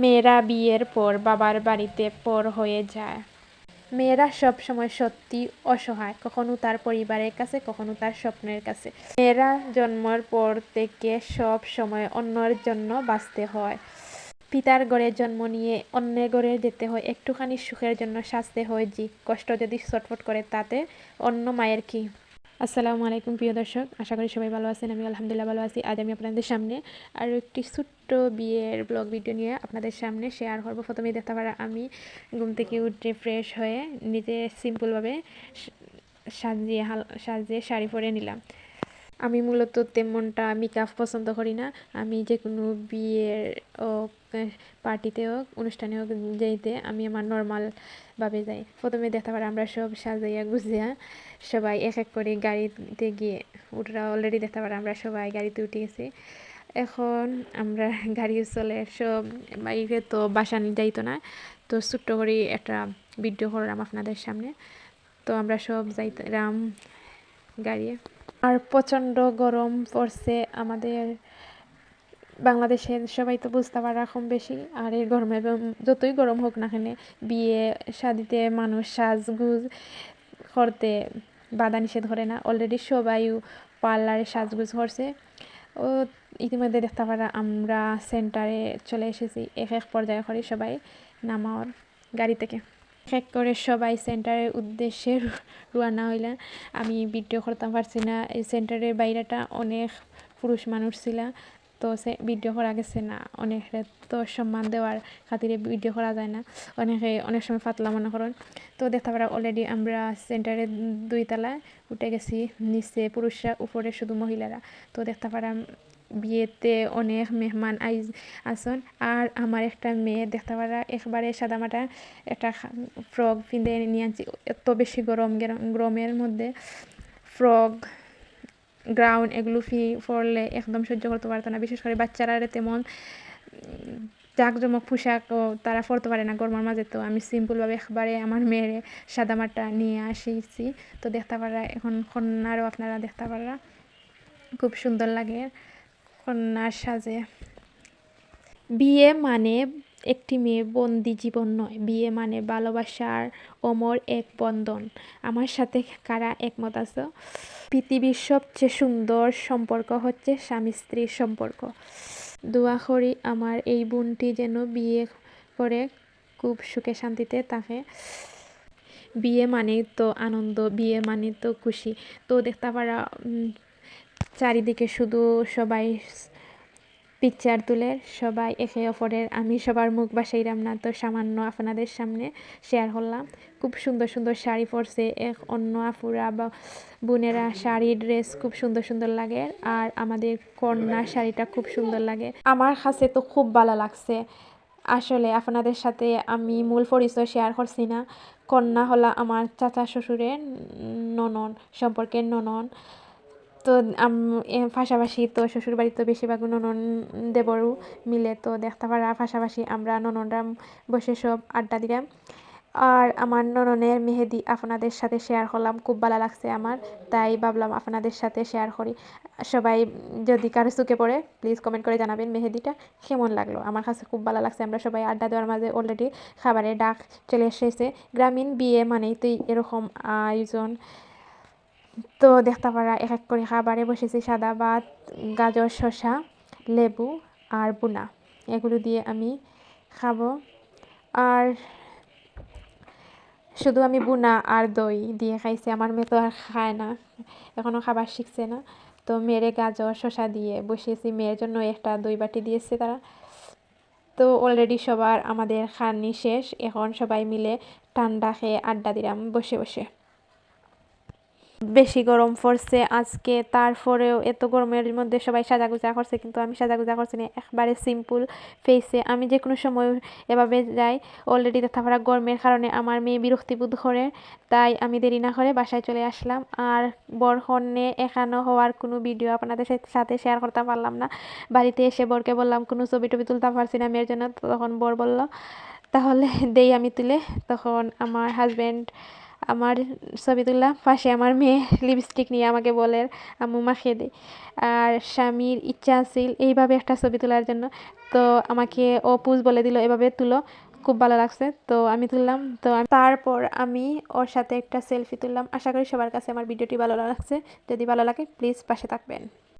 মেয়েরা বিয়ের পর বাবার বাড়িতে পর হয়ে যায়। মেয়েরা সব সময় সত্যি অসহায়, কখনো তার পরিবারের কাছে, কখনো তার স্বপ্নের কাছে। মেয়েরা জন্মের পর থেকে সব সময় অন্যের জন্য বাঁচতে হয়। পিতার ঘরে জন্ম নিয়ে অন্যের ঘরে যেতে হয়, একটুখানি সুখের জন্য সাজতে হয় জি কষ্ট যদি ছটফট করে তাতে অন্য মায়ের কি? আসসালামু আলাইকুম প্রিয় দর্শক, আশা করি সবাই ভালো আছেন আমি আলহামদুলিল্লাহ ভালো আছি। আজ আমি আপনাদের সামনে আরও একটি বিয়ের ব্লগ ভিডিও নিয়ে আপনাদের সামনে শেয়ার করব। প্রথমে দেখতে পারা, আমি ঘুম থেকে উঠে ফ্রেশ হয়ে নিজে সিম্পলভাবে সাজিয়ে, হাল, সাজিয়ে শাড়ি পরে নিলাম। আমি মূলত তেমনটা মেকআপ পছন্দ করি না। আমি যে কোনো বিয়ের হোক পার্টিতে হোক, অনুষ্ঠানে হোক যেতে আমি আমার নর্মালভাবে যাই। প্রথমে দেখতে পারি, আমরা সব সাজাইয়া গুছিয়া সবাই এক এক করে গাড়িতে গিয়ে উঠরা অলরেডি দেখতে পারি, আমরা সবাই গাড়িতে উঠে গেছি। এখন আমরা গাড়ি চলে সব বাইরে তো বাসা যাইতো না, তো ছোট্ট করে একটা ভিডিও করলাম আপনাদের সামনে। তো আমরা সব যাইতাম গাড়ি। আর প্রচণ্ড গরম পড়ছে আমাদের বাংলাদেশের, সবাই তো বুঝতে পারে কম বেশি। আর এই গরমে যতই গরম হোক না কেন, বিয়ে, শাদিতে মানুষ সাজগুজ করতে বাধা নিষেধ করে না। অলরেডি সবাই পার্লারে সাজগুজ করছে। ও ইতিমধ্যে দেখতে পারা, আমরা সেন্টারে চলে এসেছি। এক এক পর্যায়ে করে সবাই নামাওয়ার গাড়ি থেকে। এক করে সবাই সেন্টারের উদ্দেশ্যে রোয়ানা হইলাম আমি ভিডিও করতে পারছি না। এই সেন্টারের বাইরেটা অনেক পুরুষ মানুষ ছিল। তো সে ভিডিও করা গেছে না। অনেক তো সম্মান দেওয়ার খাতিরে ভিডিও করা যায় না। অনেকে অনেক সময় ফাতলা মনে করেন। তো দেখতে পারা অলরেডি আমরা সেন্টারে দুই তলায় উঠে গেছি। নিচে পুরুষরা, উপরে শুধু মহিলারা। তো দেখতে পারা বিয়েতে অনেক মেহমান আইজ আসন। আর আমার একটা মেয়ে দেখতে পারা একবারে সাদামাটা একটা ফ্রক পিঁধে নিয়ে আনছি। এত বেশি গরম গরমের মধ্যে। ফ্রক গ্রাউন্ড এগুলো ফি পরলে একদম সহ্য করতে পারতো না। বিশেষ করে বাচ্চারা তেমন জাঁকজমক পোশাকও তারা পরতে পারে না গরমের মাঝে। তো আমি সিম্পলভাবে একবারে আমার মেয়েরে সাদামাটা নিয়ে আসিছি তো দেখতে পারা এখন কন্যারও আপনারা দেখতে পারা খুব সুন্দর লাগে কন্যার সাজে। বিয়ে মানে একটি মেয়ে বন্দি জীবন নয়, বিয়ে মানে ভালোবাসার অমর এক বন্ধন। আমার সাথে কারা একমত আছো? পৃথিবীর সবচেয়ে সুন্দর সম্পর্ক হচ্ছে স্বামী স্ত্রীর সম্পর্ক। দোয়া করি আমার এই বোনটি যেন বিয়ে করে খুব সুখে শান্তিতে থাকে। বিয়ে মানে তো আনন্দ, বিয়ে মানে তো খুশি। তো দেখতে পারা চারিদিকে শুধু সবাই পিকচার তুলে সবাই একে অপরের, আমি সবার মুখ বাসাইরাম না, তো সামান্য আপনাদের সামনে শেয়ার করলাম। খুব সুন্দর সুন্দর শাড়ি পরছে, এক অন্য আফুরা বা বোনেরা শাড়ি ড্রেস খুব সুন্দর সুন্দর লাগে, আর আমাদের কন্যা শাড়িটা খুব সুন্দর লাগে। আমার কাছে তো খুব ভালো লাগছে। আসলে আপনাদের সাথে আমি মূল পরিচয় শেয়ার করছি না। কন্যা হলো আমার চাচা, শ্বশুরের ননন, সম্পর্কের ননন। তো পাশাপাশি তো শ্বশুরবাড়ি তো বেশিরভাগ ননন দেবরও মিলে তো দেখতে পারা। পাশাপাশি আমরা নননরা বসে সব আড্ডা দিলাম। আর আমার নননের মেহেদি আপনাদের সাথে শেয়ার করলাম। খুব ভালো লাগছে আমার, তাই ভাবলাম আপনাদের সাথে শেয়ার করি। সবাই যদি কারও চুকে পড়ে প্লিজ কমেন্ট করে জানাবেন মেহেদিটা কেমন লাগল। আমার কাছে খুব ভালো লাগছে, আমরা সবাই আড্ডা দেওয়ার মাঝে অলরেডি খাবারের ডাক চলে এসেছে। গ্রামীণ বিয়ে মানেই তো এরকম আয়োজন। তো দেখতে পারা, এক এক করে খাবারে বসেছি, সাদা ভাত, গাজর, শসা, লেবু আর বুনা এগুলো দিয়ে আমি খাব। আর শুধু আমি বুনা আর দই দিয়ে খাইছি, আমার মেয়ে তো আর খায় না এখনও খাবার শিখছে না। তো মেরে গাজর, শসা দিয়ে বসিয়েছি, মেয়ের জন্য একটা দই বাটি দিয়েছে তারা। তো অলরেডি সবার আমাদের খানি শেষ, এখন সবাই মিলে ঠান্ডা খেয়ে আড্ডা দিলাম, বসে বসে। বেশি গরম পড়ছে। আজকে তারপরেও এত গরমের মধ্যে সবাই সাজাগুজা করছে, কিন্তু আমি সাজাগুজা করছি না। একবারে সিম্পল ফেসে আমি যে কোনো সময় এভাবে যাই অলরেডি তারপরে গরমের কারণে আমার মেয়ে বিরক্তিবোধ করে, তাই আমি দেরি না করে বাসায় চলে আসলাম। আর বরহনে এখানো হওয়ার কোনো ভিডিও আপনাদের সাথে শেয়ার করতে পারলাম না। বাড়িতে এসে বরকে বললাম, কোনো ছবি টবি তুলতে পারছি না মেয়ের জন্য। তখন বর বলল, তাহলে দেই আমি তুলে। তখন আমার হাজব্যান্ড আমার ছবি তুললাম পাশে আমার মেয়ে লিপস্টিক নিয়ে আমাকে বলে, আম্মু মাখিয়ে দে। আর স্বামীর ইচ্ছা আছিল এইভাবে একটা ছবি তোলার জন্য। তো আমাকে ও পুজ বলে দিল, এভাবে তুলো, খুব ভালো লাগছে। তো আমি তুললাম। তো তারপর আমি ওর সাথে একটা সেলফি তুললাম। আশা করি সবার কাছে আমার ভিডিওটি ভালো লাগছে। যদি ভালো লাগে প্লিজ পাশে থাকবেন।